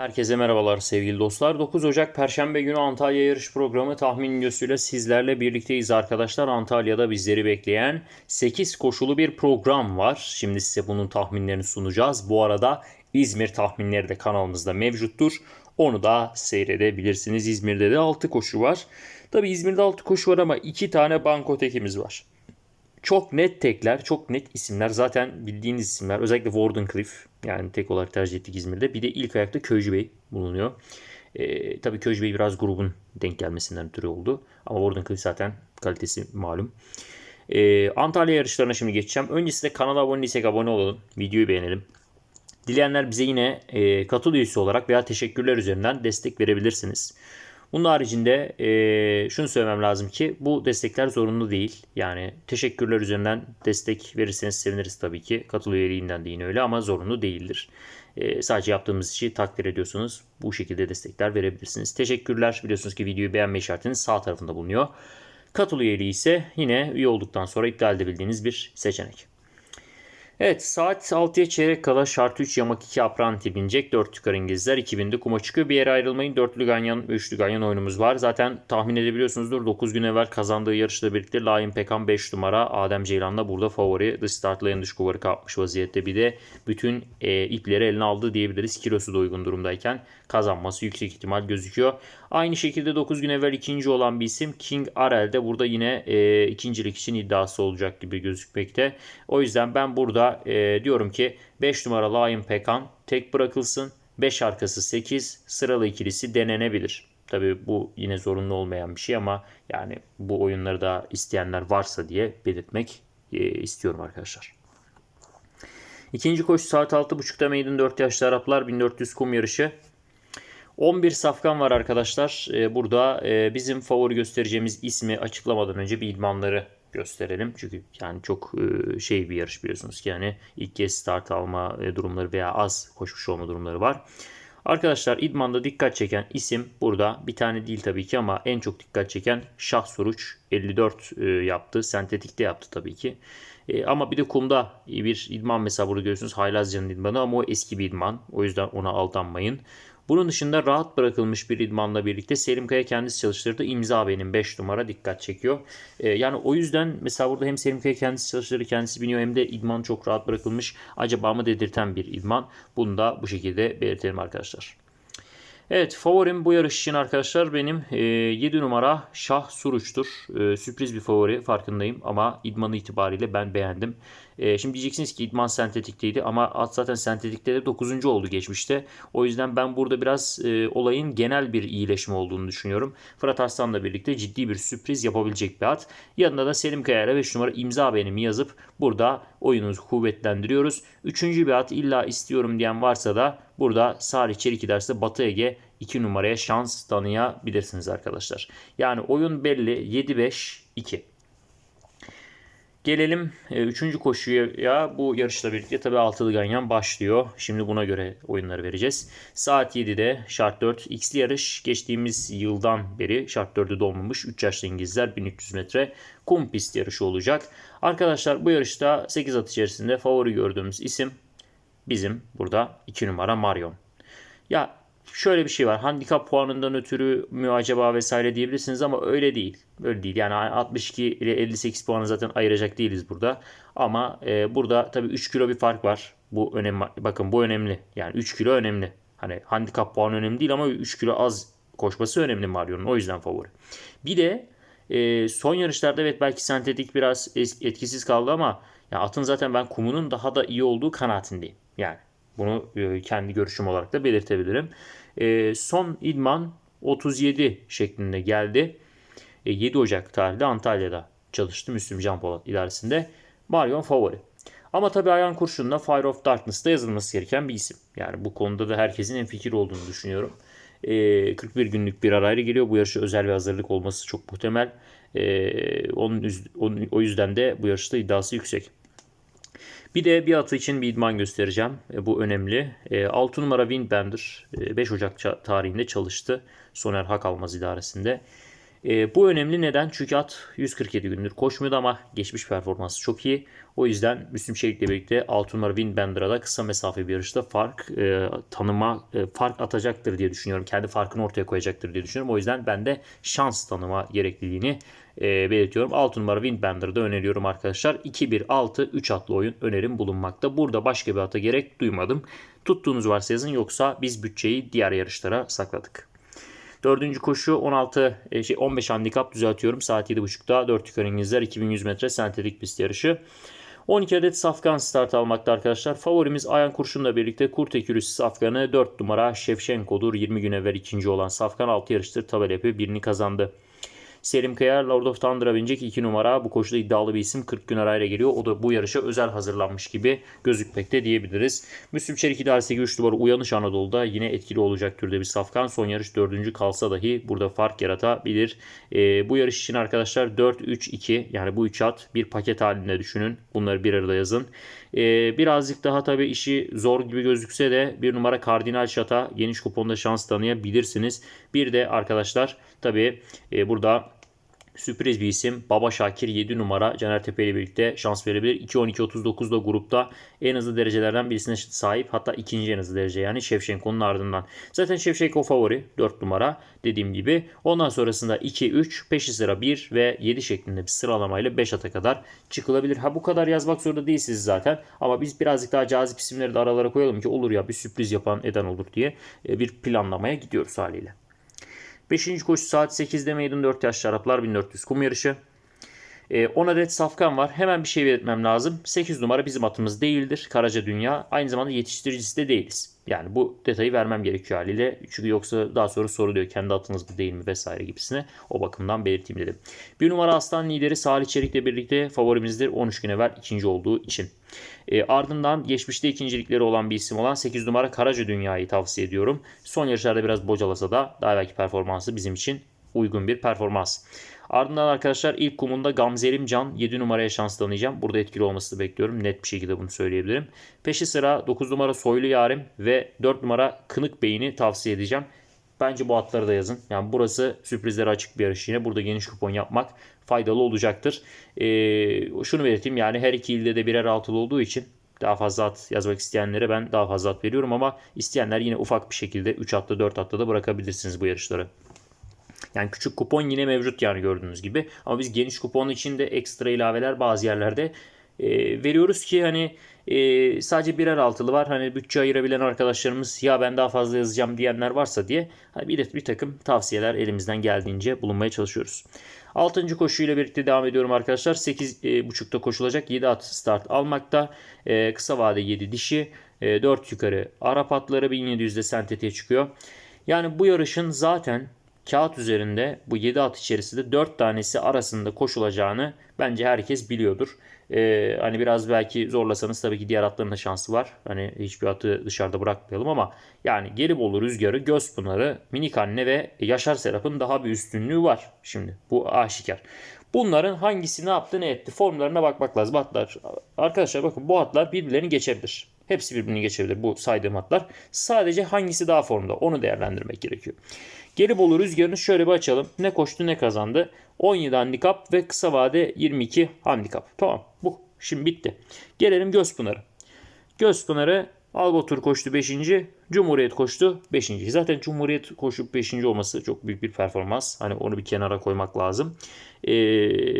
Herkese merhabalar sevgili dostlar. 9 Ocak Perşembe günü Antalya yarış programı tahmin videosuyla sizlerle birlikteyiz arkadaşlar. Antalya'da bizleri bekleyen 8 koşulu bir program var. Şimdi size bunun tahminlerini sunacağız. Bu arada İzmir tahminleri de kanalımızda mevcuttur. Onu da seyredebilirsiniz. İzmir'de de 6 koşu var. Tabi İzmir'de 6 koşu var ama 2 tane banko tekimiz var. Çok net tekler, çok net isimler. Zaten bildiğiniz isimler. Özellikle Wardenclyffe yani tek olarak tercih ettik İzmir'de. Bir de ilk ayakta Köycü Bey bulunuyor. Ee, tabii Köycü Bey biraz grubun denk gelmesinden ötürü oldu. Ama Wardenclyffe zaten kalitesi malum. Ee, Antalya yarışlarına şimdi geçeceğim. Öncesinde kanala abone değilsek abone olalım. Videoyu beğenelim. Dileyenler bize yine e, katıl üyesi olarak veya teşekkürler üzerinden destek verebilirsiniz. Bunun haricinde e, şunu söylemem lazım ki bu destekler zorunlu değil. Yani teşekkürler üzerinden destek verirseniz seviniriz tabii ki. Katıl üyeliğinden de yine öyle ama zorunlu değildir. E, sadece yaptığımız işi takdir ediyorsunuz. Bu şekilde destekler verebilirsiniz. Teşekkürler. Biliyorsunuz ki videoyu beğenme işaretinin sağ tarafında bulunuyor. Katıl üyeliği ise yine üye olduktan sonra iptal edebildiğiniz bir seçenek. Evet saat 6'ya çeyrek kala şart 3 yamak 2 apranti binecek. 4 tükar İngilizler 2000'de kuma çıkıyor. Bir yere ayrılmayın. 4'lü ganyan ve 3'lü ganyan oyunumuz var. Zaten tahmin edebiliyorsunuzdur. 9 gün evvel kazandığı yarışla birlikte Lion Pekan 5 numara. Adem Ceylan'la burada favori. The Start'la dış kuvarı kapmış vaziyette. Bir de bütün e, ipleri eline aldı diyebiliriz. Kilosu da uygun durumdayken kazanması yüksek ihtimal gözüküyor. Aynı şekilde 9 gün evvel ikinci olan bir isim King Arel de burada yine e, ikincilik için iddiası olacak gibi gözükmekte. O yüzden ben burada e, diyorum ki 5 numara Lion Pekan tek bırakılsın. 5 arkası 8 sıralı ikilisi denenebilir. Tabii bu yine zorunlu olmayan bir şey ama yani bu oyunları da isteyenler varsa diye belirtmek e, istiyorum arkadaşlar. İkinci koşu saat 6.30'da Maiden 4 yaşlı Araplar 1400 kum yarışı. 11 safkan var arkadaşlar. Ee, burada e, bizim favori göstereceğimiz ismi açıklamadan önce bir idmanları gösterelim. Çünkü yani çok e, şey bir yarış biliyorsunuz ki yani ilk kez start alma e, durumları veya az koşmuş olma durumları var. Arkadaşlar idmanda dikkat çeken isim burada bir tane değil tabii ki ama en çok dikkat çeken Şah Soruç 54 yaptı. Sentetikte yaptı tabii ki. Ama bir de kumda bir idman mesela burada görüyorsunuz Haylazcan'ın idmanı ama o eski bir idman. O yüzden ona aldanmayın. Bunun dışında rahat bırakılmış bir idmanla birlikte Selim Kaya kendisi çalıştırdı. İmza benim 5 numara dikkat çekiyor. Ee, yani o yüzden mesela burada hem Selim Kaya kendisi çalıştırdı kendisi biniyor hem de idman çok rahat bırakılmış. Acaba mı dedirten bir idman. Bunu da bu şekilde belirtelim arkadaşlar. Evet favorim bu yarış için arkadaşlar benim e, 7 numara Şah Suruç'tur. E, sürpriz bir favori farkındayım ama idmanı itibariyle ben beğendim. E, şimdi diyeceksiniz ki idman sentetikteydi ama at zaten sentetikte de 9. oldu geçmişte. O yüzden ben burada biraz e, olayın genel bir iyileşme olduğunu düşünüyorum. Fırat Arslan'la birlikte ciddi bir sürpriz yapabilecek bir at. Yanında da Selim Kaya'yla 5 numara imza benim yazıp burada oyunumuzu kuvvetlendiriyoruz. Üçüncü bir at illa istiyorum diyen varsa da burada Salih Çelik derste Batı Ege 2 numaraya şans tanıyabilirsiniz arkadaşlar. Yani oyun belli 7-5-2. Gelelim 3. E, koşuya. Bu yarışla birlikte tabi altılı ganyan başlıyor. Şimdi buna göre oyunları vereceğiz. Saat 7'de şart 4 X'li yarış. Geçtiğimiz yıldan beri şart 4'ü dolmamış 3 yaşlı İngilizler 1300 metre kum pist yarışı olacak. Arkadaşlar bu yarışta 8 at içerisinde favori gördüğümüz isim bizim burada 2 numara Marion. Ya şöyle bir şey var. Handikap puanından ötürü mü acaba vesaire diyebilirsiniz ama öyle değil. Öyle değil. Yani 62 ile 58 puanı zaten ayıracak değiliz burada. Ama e, burada tabii 3 kilo bir fark var. Bu önemli. Bakın bu önemli. Yani 3 kilo önemli. Hani handikap puanı önemli değil ama 3 kilo az koşması önemli Mario'nun. O yüzden favori. Bir de e, son yarışlarda evet belki sentetik biraz etkisiz kaldı ama ya atın zaten ben kumunun daha da iyi olduğu kanaatindeyim. Yani bunu e, kendi görüşüm olarak da belirtebilirim. E, son idman 37 şeklinde geldi. 7 e, Ocak tarihli Antalya'da çalıştı Müslüm Can Polat idaresinde. Marion favori. Ama tabii ayağın kurşununa Fire of Darkness'ta yazılması gereken bir isim. Yani bu konuda da herkesin en fikir olduğunu düşünüyorum. 41 günlük bir arayla geliyor. Bu yarışa özel bir hazırlık olması çok muhtemel. onun, onun, o yüzden de bu yarışta iddiası yüksek. Bir de bir atı için bir idman göstereceğim. E, bu önemli. E, 6 numara Windbender e, 5 Ocak tarihinde çalıştı. Soner Hak Almaz idaresinde. E, bu önemli neden? Çünkü at 147 gündür koşmuyordu ama geçmiş performansı çok iyi. O yüzden Müslüm Çelik'le birlikte 6 numara Windbender'a da kısa mesafe bir yarışta fark e, tanıma e, fark atacaktır diye düşünüyorum. Kendi farkını ortaya koyacaktır diye düşünüyorum. O yüzden ben de şans tanıma gerekliliğini e, belirtiyorum. 6 numara Windbender'ı da öneriyorum arkadaşlar. 2-1-6-3 atlı oyun önerim bulunmakta. Burada başka bir ata gerek duymadım. Tuttuğunuz varsa yazın yoksa biz bütçeyi diğer yarışlara sakladık. Dördüncü koşu 16 e, şey 15 handikap düzeltiyorum. Saat 7.30'da 4 yukarı İngilizler 2100 metre sentetik pist yarışı. 12 adet safkan start almakta arkadaşlar. Favorimiz Ayan Kurşun'la birlikte Kurt Ekürüsü safkanı 4 numara Şevşenko'dur. 20 gün evvel ikinci olan safkan 6 yarıştır tabela yapıyor. Birini kazandı. Selim Kayar Lord of Thunder'a binecek 2 numara. Bu koşuda iddialı bir isim 40 gün arayla geliyor. O da bu yarışa özel hazırlanmış gibi gözükmekte diyebiliriz. Müslüm Çelik idaresindeki 3 numara Uyanış Anadolu'da yine etkili olacak türde bir safkan. Son yarış 4. kalsa dahi burada fark yaratabilir. E, bu yarış için arkadaşlar 4-3-2 yani bu 3 at bir paket halinde düşünün. Bunları bir arada yazın. E, birazcık daha tabii işi zor gibi gözükse de bir numara Kardinal Şata geniş kuponda şans tanıyabilirsiniz. Bir de arkadaşlar tabii e, burada Sürpriz bir isim. Baba Şakir 7 numara Caner Tepe ile birlikte şans verebilir. 2-12-39'da grupta en hızlı derecelerden birisine sahip. Hatta ikinci en hızlı derece yani Şevşenko'nun ardından. Zaten Şevşenko favori 4 numara dediğim gibi. Ondan sonrasında 2-3, peşi sıra 1 ve 7 şeklinde bir sıralamayla 5 ata kadar çıkılabilir. Ha bu kadar yazmak zorunda değilsiniz zaten. Ama biz birazcık daha cazip isimleri de aralara koyalım ki olur ya bir sürpriz yapan eden olur diye e, bir planlamaya gidiyoruz haliyle. Beşinci koşu saat 8'de meydan 4 yaşlı Araplar 1400 kum yarışı. 10 ee, adet safkan var. Hemen bir şey belirtmem lazım. 8 numara bizim atımız değildir. Karaca Dünya. Aynı zamanda yetiştiricisi de değiliz. Yani bu detayı vermem gerekiyor haliyle. Çünkü yoksa daha sonra soruluyor kendi atınız mı değil mi vesaire gibisine. O bakımdan belirteyim dedim. Bir numara aslan lideri Salih Çelik'le birlikte favorimizdir. 13 gün evvel ikinci olduğu için. E, ardından geçmişte ikincilikleri olan bir isim olan 8 numara Karaca Dünya'yı tavsiye ediyorum. Son yarışlarda biraz bocalasa da daha belki performansı bizim için uygun bir performans. Ardından arkadaşlar ilk kumunda Gamzerim Can 7 numaraya şans tanıyacağım. Burada etkili olmasını bekliyorum. Net bir şekilde bunu söyleyebilirim. Peşi sıra 9 numara Soylu Yarim ve 4 numara Kınık Bey'ini tavsiye edeceğim. Bence bu atları da yazın. Yani burası sürprizlere açık bir yarış yine. Burada geniş kupon yapmak faydalı olacaktır. Ee, şunu belirteyim yani her iki ilde de birer altılı olduğu için daha fazla at yazmak isteyenlere ben daha fazla at veriyorum ama isteyenler yine ufak bir şekilde 3 atlı 4 atlı da bırakabilirsiniz bu yarışları. Yani küçük kupon yine mevcut yani gördüğünüz gibi. Ama biz geniş kupon için de ekstra ilaveler bazı yerlerde e, veriyoruz ki hani e, sadece birer altılı var. Hani bütçe ayırabilen arkadaşlarımız ya ben daha fazla yazacağım diyenler varsa diye hani bir, de, bir takım tavsiyeler elimizden geldiğince bulunmaya çalışıyoruz. 6. koşuyla birlikte devam ediyorum arkadaşlar. 8.5'ta e, koşulacak 7 at start almakta. E, kısa vade 7 dişi. E, 4 yukarı Arap atları 1700'de sentetiğe çıkıyor. Yani bu yarışın zaten kağıt üzerinde bu 7 at içerisinde 4 tanesi arasında koşulacağını bence herkes biliyordur. Ee, hani biraz belki zorlasanız tabii ki diğer atların da şansı var. Hani hiçbir atı dışarıda bırakmayalım ama yani Gelibolu Rüzgarı, Gözpınarı, Minik Anne ve Yaşar Serap'ın daha bir üstünlüğü var şimdi. Bu aşikar. Bunların hangisi ne yaptı ne etti formlarına bakmak lazım. Atlar. Arkadaşlar bakın bu atlar birbirlerini geçebilir. Hepsi birbirini geçebilir bu saydığım atlar. Sadece hangisi daha formda onu değerlendirmek gerekiyor. Gelibolu rüzgarını şöyle bir açalım. Ne koştu ne kazandı. 17 handikap ve kısa vade 22 handikap. Tamam bu. Şimdi bitti. Gelelim Gözpınarı. Gözpınarı Albatur koştu 5. Cumhuriyet koştu 5. Zaten Cumhuriyet koşup 5. olması çok büyük bir performans. Hani onu bir kenara koymak lazım. Ee,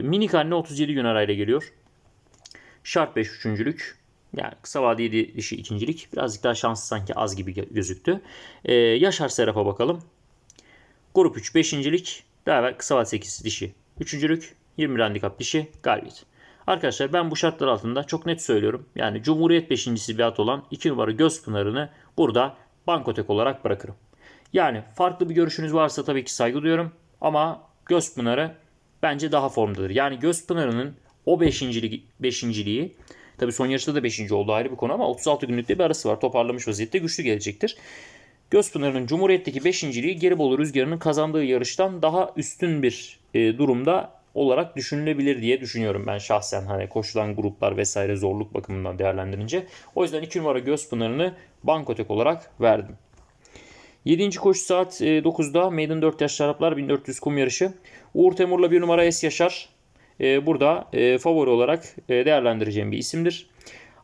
minik anne 37 gün arayla geliyor. Şart 5 üçüncülük. Yani kısa vade 7 dişi ikincilik. Birazcık daha şanslı sanki az gibi gözüktü. Ee, Yaşar Serap'a bakalım. Grup 3 5.lik. Daha evvel kısa vade 8 dişi. Üçüncülük 20 handikap dişi galibiyet. Arkadaşlar ben bu şartlar altında çok net söylüyorum. Yani Cumhuriyet 5.si bir at olan 2 numara göz pınarını burada bankotek olarak bırakırım. Yani farklı bir görüşünüz varsa tabii ki saygı duyuyorum. Ama göz pınarı bence daha formdadır. Yani göz pınarının o 5.lik beşinciliği tabii son yarışta da 5. oldu ayrı bir konu ama 36 günlükte bir arası var. Toparlamış vaziyette güçlü gelecektir. Gözpınar'ın Cumhuriyet'teki 5.liği Gelibolu Rüzgarı'nın kazandığı yarıştan daha üstün bir e, durumda olarak düşünülebilir diye düşünüyorum ben şahsen hani koşulan gruplar vesaire zorluk bakımından değerlendirince. O yüzden 2 numara Gözpınar'ını Bankotek olarak verdim. 7. koşu saat e, 9'da Maiden 4 yaş Araplar 1400 kum yarışı. Uğur Temur'la 1 numara Es Yaşar. E, burada e, favori olarak e, değerlendireceğim bir isimdir.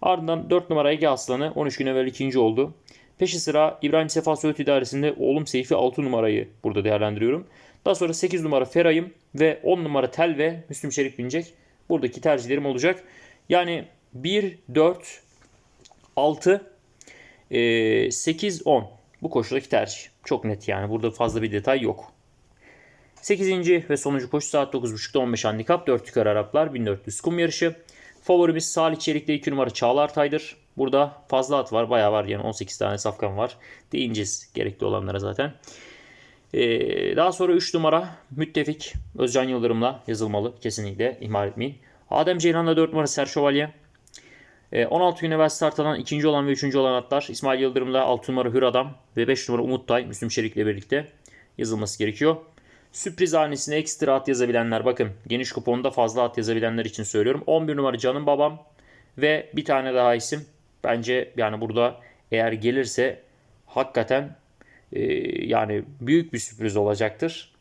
Ardından 4 numara Ege Aslanı 13 gün evvel ikinci oldu. Peşi sıra İbrahim Sefa Söğüt İdaresi'nde oğlum Seyfi 6 numarayı burada değerlendiriyorum. Daha sonra 8 numara Feray'ım ve 10 numara Tel ve Müslüm Şerif binecek. Buradaki tercihlerim olacak. Yani 1, 4, 6, 8, 10. Bu koşudaki tercih. Çok net yani. Burada fazla bir detay yok. 8. ve sonuncu koşu saat 9.30'da 15 handikap 4 yukarı Araplar 1400 kum yarışı. Favorimiz Salih Çelik'te 2 numara Çağlar Tay'dır. Burada fazla at var. Bayağı var yani 18 tane safkan var. Değineceğiz gerekli olanlara zaten. Ee, daha sonra 3 numara Müttefik Özcan Yıldırım'la yazılmalı. Kesinlikle ihmal etmeyin. Adem Ceylan'la 4 numara Ser Şövalye. Ee, 16 gün evvel start alan ikinci olan ve üçüncü olan atlar İsmail Yıldırım'la 6 numara Hür Adam ve 5 numara Umut Tay Müslüm Şerik'le birlikte yazılması gerekiyor. Sürpriz hanesine ekstra at yazabilenler bakın geniş kuponda fazla at yazabilenler için söylüyorum. 11 numara Canım Babam ve bir tane daha isim. Bence yani burada eğer gelirse hakikaten e, yani büyük bir sürpriz olacaktır.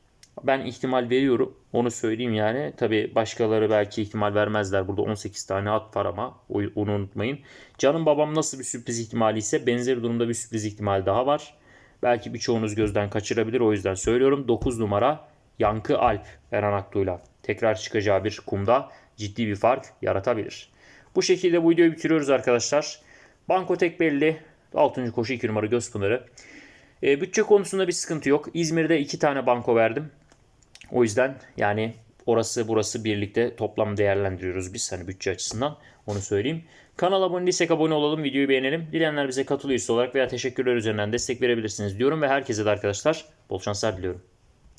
Ben ihtimal veriyorum. Onu söyleyeyim yani. Tabi başkaları belki ihtimal vermezler. Burada 18 tane at var ama onu unutmayın. Canım babam nasıl bir sürpriz ihtimali ise benzer durumda bir sürpriz ihtimal daha var. Belki birçoğunuz gözden kaçırabilir. O yüzden söylüyorum. 9 numara Yankı Alp Eren Aktuğ'la tekrar çıkacağı bir kumda ciddi bir fark yaratabilir. Bu şekilde bu videoyu bitiriyoruz arkadaşlar. Banko tek belli. 6. koşu 2 numara Gözpınarı. E, bütçe konusunda bir sıkıntı yok. İzmir'de 2 tane banko verdim. O yüzden yani orası burası birlikte toplam değerlendiriyoruz biz hani bütçe açısından onu söyleyeyim. Kanala abone değilsek abone olalım, videoyu beğenelim. Dileyenler bize katıl üyesi olarak veya teşekkürler üzerinden destek verebilirsiniz diyorum ve herkese de arkadaşlar bol şanslar diliyorum.